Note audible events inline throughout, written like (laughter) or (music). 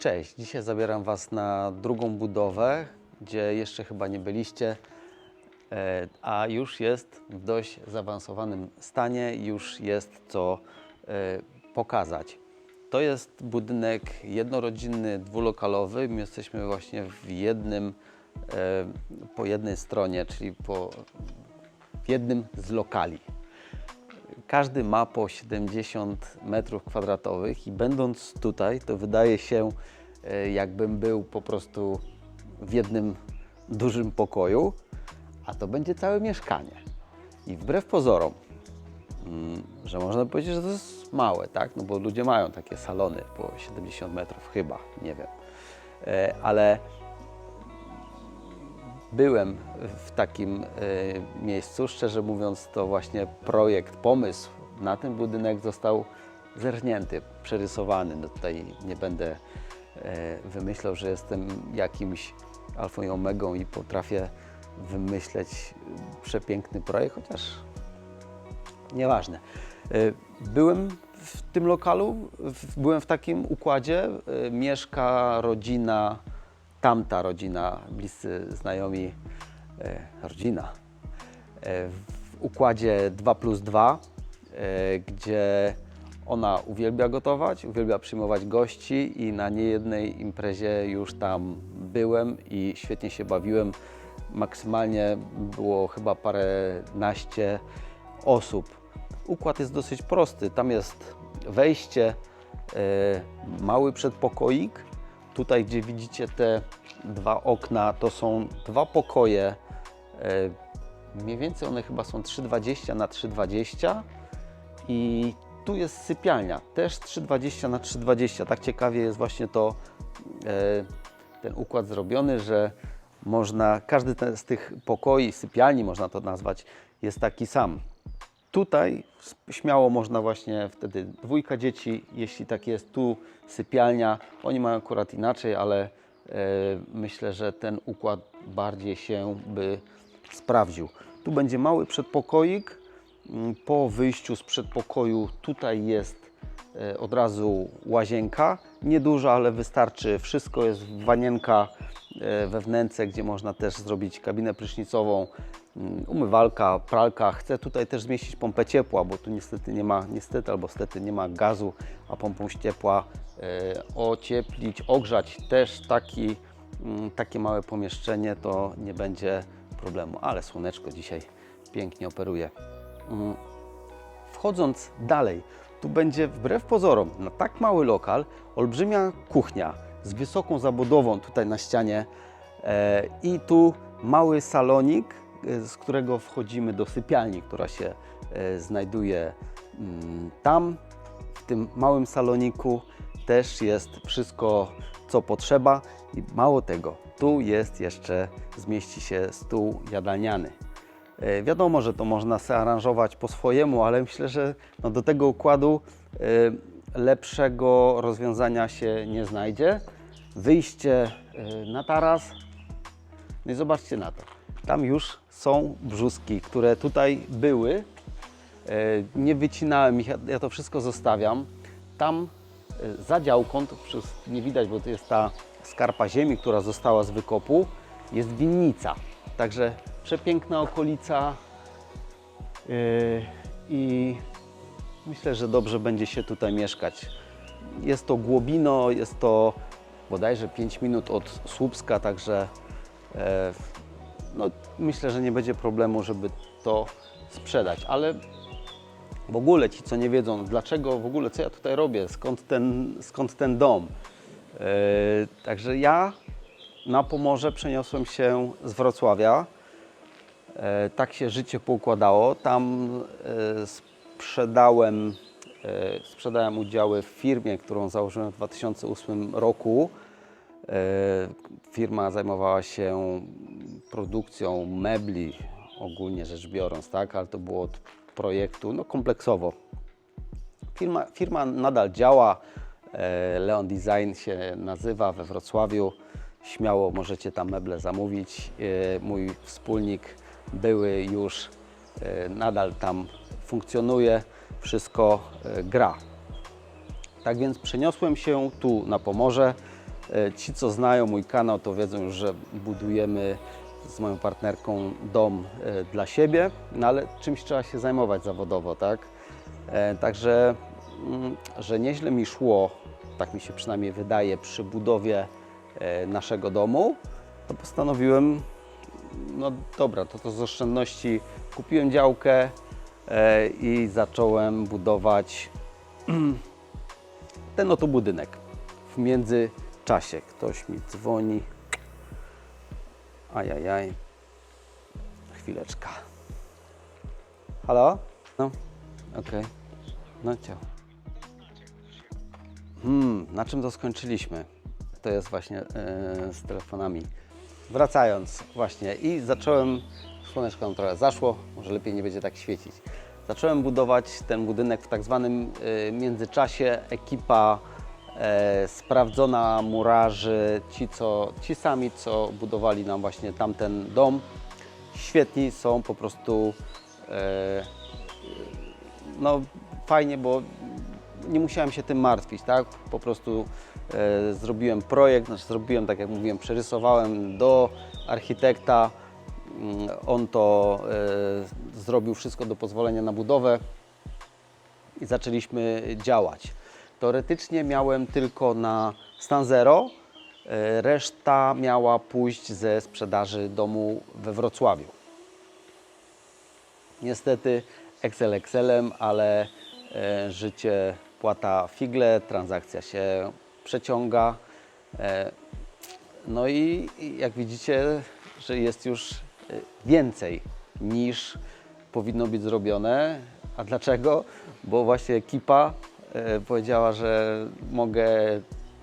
Cześć, dzisiaj zabieram Was na drugą budowę, gdzie jeszcze chyba nie byliście, e, a już jest w dość zaawansowanym stanie, już jest co e, pokazać. To jest budynek jednorodzinny, dwulokalowy. My jesteśmy właśnie w jednym, e, po jednej stronie, czyli po, w jednym z lokali. Każdy ma po 70 metrów kwadratowych i będąc tutaj, to wydaje się, e, jakbym był po prostu w jednym dużym pokoju, a to będzie całe mieszkanie. I wbrew pozorom, mm, że można powiedzieć, że to jest małe, tak? No bo ludzie mają takie salony po 70 metrów chyba, nie wiem. E, Ale byłem w takim e, miejscu. Szczerze mówiąc, to właśnie projekt, pomysł na ten budynek został zerżnięty, przerysowany. No tutaj nie będę e, wymyślał, że jestem jakimś alfą i omegą i potrafię wymyśleć przepiękny projekt, chociaż nieważne. E, Byłem w tym lokalu, byłem w takim układzie. Mieszka rodzina, tamta rodzina, bliscy znajomi, e, rodzina, e, w układzie 2 plus 2, e, gdzie ona uwielbia gotować, uwielbia przyjmować gości i na niejednej imprezie już tam byłem i świetnie się bawiłem. Maksymalnie było chyba paręnaście osób. Układ jest dosyć prosty. Tam jest wejście, mały przedpokoik. Tutaj, gdzie widzicie te dwa okna, to są dwa pokoje. E, mniej więcej one chyba są 3,20 na 3,20 i tu jest sypialnia, też 3,20 na 3,20. Tak ciekawie jest właśnie to, e, ten układ zrobiony, że można, każdy z tych pokoi, sypialni można to nazwać, jest taki sam. Tutaj śmiało można właśnie wtedy dwójka dzieci, jeśli tak jest, tu sypialnia. Oni mają akurat inaczej, ale e, myślę, że ten układ bardziej się by sprawdził. Tu będzie mały przedpokoik. Mm, Po wyjściu z przedpokoju tutaj jest od razu łazienka. Nieduża, ale wystarczy. Wszystko jest wanienka e, we gdzie można też zrobić kabinę prysznicową, mm, umywalka, pralka. Chcę tutaj też zmieścić pompę ciepła, bo tu niestety nie ma, niestety albo stety nie ma gazu, a pompą ciepła e, ocieplić, ogrzać też taki, mm, takie małe pomieszczenie to nie będzie problemu, ale słoneczko dzisiaj pięknie operuje. Mm, Wchodząc dalej, tu będzie wbrew pozorom na tak mały lokal olbrzymia kuchnia z wysoką zabudową tutaj na ścianie e, i tu mały salonik, e, z którego wchodzimy do sypialni, która się e, znajduje mm, tam. W tym małym saloniku też jest wszystko, co potrzeba i mało tego, tu jest jeszcze, zmieści się stół jadalniany. E, Wiadomo, że to można sobie aranżować po swojemu, ale myślę, że no do tego układu e, lepszego rozwiązania się nie znajdzie. Wyjście e, na taras. No i zobaczcie na to. Tam już są brzuski, które tutaj były. Nie wycinałem ich, ja- to wszystko zostawiam. Tam za działką, to nie widać, bo to jest ta skarpa ziemi, która została z wykopu, jest winnica. Także przepiękna okolica yy, i myślę, że dobrze będzie się tutaj mieszkać. Jest to Głobino, jest to bodajże 5 minut od Słupska, także e, no, myślę, że nie będzie problemu, żeby to sprzedać, ale w ogóle ci, co nie wiedzą, dlaczego w ogóle, co ja tutaj robię, skąd ten, skąd ten dom. E, także ja na Pomorze przeniosłem się z Wrocławia. E, tak się życie poukładało. Tam e, sprzedałem, e, sprzedałem udziały w firmie, którą założyłem w 2008 roku. Firma zajmowała się produkcją mebli, ogólnie rzecz biorąc, tak, ale to było od projektu no, kompleksowo. Firma, firma nadal działa. Leon Design się nazywa we Wrocławiu. Śmiało możecie tam meble zamówić. Mój wspólnik były już e, nadal tam funkcjonuje. Wszystko e, gra. Tak więc przeniosłem się tu na Pomorze. E, Ci, co znają mój kanał, to wiedzą już, że budujemy z moją partnerką dom dla siebie, no ale czymś trzeba się zajmować zawodowo, tak? Także, mm, że nieźle mi szło, tak mi się przynajmniej wydaje, przy budowie naszego domu, to postanowiłem, no dobra, to, to z oszczędności kupiłem działkę e, i zacząłem budować (clears throat) ten oto budynek w międzyczasie. Ktoś mi dzwoni. Ajajaj. Chwileczka. Halo? No, okej. No ciao. Hmm, na czym to skończyliśmy? To jest właśnie e, z telefonami. Wracając właśnie i zacząłem, słoneczko nam trochę zaszło, może lepiej nie będzie tak świecić. Zacząłem budować ten budynek w tak zwanym e, międzyczasie. Ekipa e, sprawdzona murarzy, ci, co, ci sami, co budowali nam właśnie tamten dom, świetni są po prostu e, no fajnie, bo nie musiałem się tym martwić, tak? Po prostu zrobiłem projekt, znaczy zrobiłem, tak jak mówiłem, przerysowałem do architekta. Mm, On to e, zrobił wszystko do pozwolenia na budowę i zaczęliśmy działać. Teoretycznie miałem tylko na stan zero, e, reszta miała pójść ze sprzedaży domu we Wrocławiu. Niestety Excel Excelem, ale e, życie płata figle, transakcja się przeciąga. E, no i, jak widzicie, że jest już e, więcej niż powinno być zrobione. A dlaczego? Bo właśnie ekipa e, powiedziała, że mogę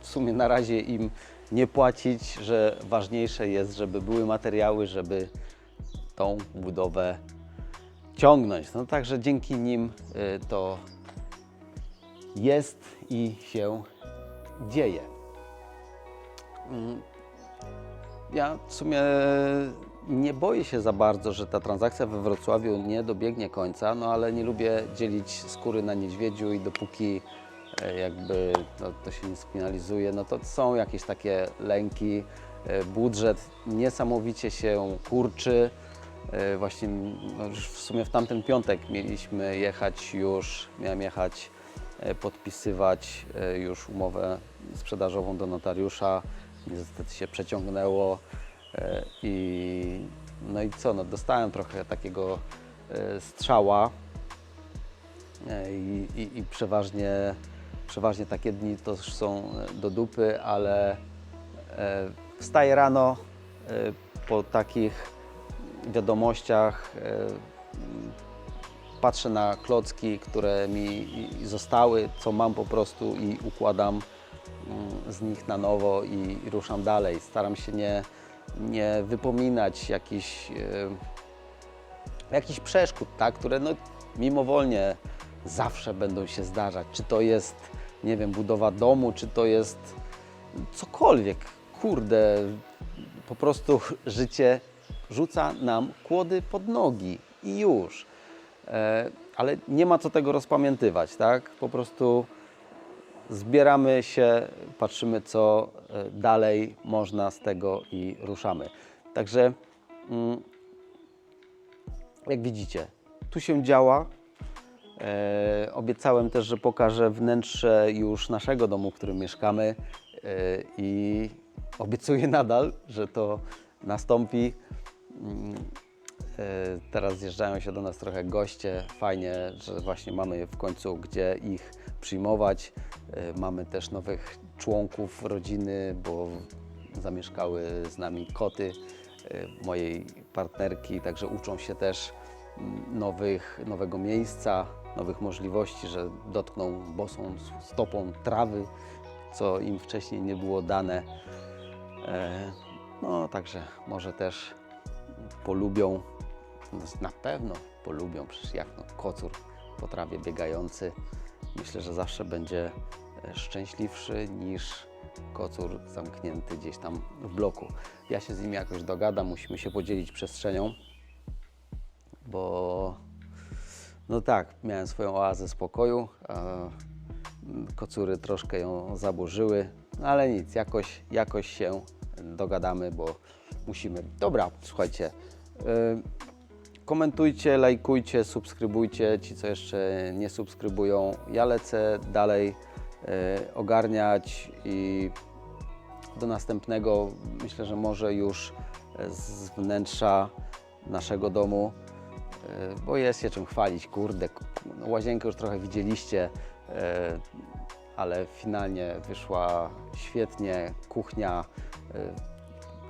w sumie na razie im nie płacić, że ważniejsze jest, żeby były materiały, żeby tą budowę ciągnąć. No także dzięki nim to jest i się dzieje. Mm, Ja w sumie nie boję się za bardzo, że ta transakcja we Wrocławiu nie dobiegnie końca, no ale nie lubię dzielić skóry na niedźwiedziu i dopóki e, jakby no, to się nie sfinalizuje, no to są jakieś takie lęki. E, Budżet niesamowicie się kurczy. E, Właśnie no już w sumie w tamten piątek mieliśmy jechać już, miałem jechać podpisywać e, już umowę sprzedażową do notariusza. Niestety się przeciągnęło e, i no i co, no dostałem trochę takiego e, strzała E, i, i, i przeważnie, przeważnie takie dni to już są e, do dupy, ale e, wstaję rano e, po takich wiadomościach, e, patrzę na klocki, które mi zostały, co mam po prostu i układam mm, z nich na nowo i, ruszam dalej. Staram się nie, nie wypominać jakichś, e, przeszkód, tak, które no, mimowolnie zawsze będą się zdarzać. Czy to jest, nie wiem, budowa domu, czy to jest cokolwiek. Kurde, po prostu (laughs) życie rzuca nam kłody pod nogi i już. E, ale nie ma co tego rozpamiętywać, tak? Po prostu zbieramy się, patrzymy, co e, dalej można z tego i ruszamy. Także, mm, jak widzicie, tu się działa. E, obiecałem też, że pokażę wnętrze już naszego domu, w którym mieszkamy i obiecuję nadal, że to nastąpi. E, Teraz zjeżdżają się do nas trochę goście. Fajnie, że właśnie mamy w końcu gdzie ich przyjmować. E, Mamy też nowych członków rodziny, bo zamieszkały z nami koty e, mojej partnerki, także uczą się też mm, nowych, nowego miejsca, nowych możliwości, że dotkną bosą stopą trawy, co im wcześniej nie było dane. No, także może też polubią, no, na pewno polubią, przecież jak no, kocur po trawie biegający. Myślę, że zawsze będzie e, szczęśliwszy niż kocur zamknięty gdzieś tam w bloku. Ja się z nim jakoś dogadam, musimy się podzielić przestrzenią, bo no tak, miałem swoją oazę spokoju, mm, kocury troszkę ją zaburzyły. No ale nic, jakoś, jakoś się dogadamy, bo musimy. Dobra, słuchajcie. Komentujcie, lajkujcie, subskrybujcie. Ci, co jeszcze nie subskrybują, ja lecę dalej y, ogarniać i do następnego myślę, że może już z wnętrza naszego domu, y, bo jest się czym chwalić. Kurde, no, łazienkę już trochę widzieliście, y, ale finalnie wyszła świetnie. Kuchnia y,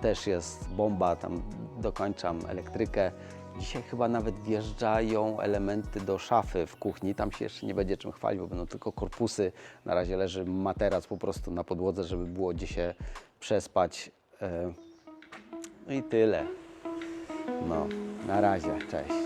też jest bomba, tam dokończam elektrykę. Dzisiaj chyba nawet wjeżdżają elementy do szafy w kuchni. Tam się jeszcze nie będzie czym chwalić, bo będą tylko korpusy. Na razie leży materac po prostu na podłodze, żeby było gdzie się przespać. Y, No i tyle. No, na razie, cześć.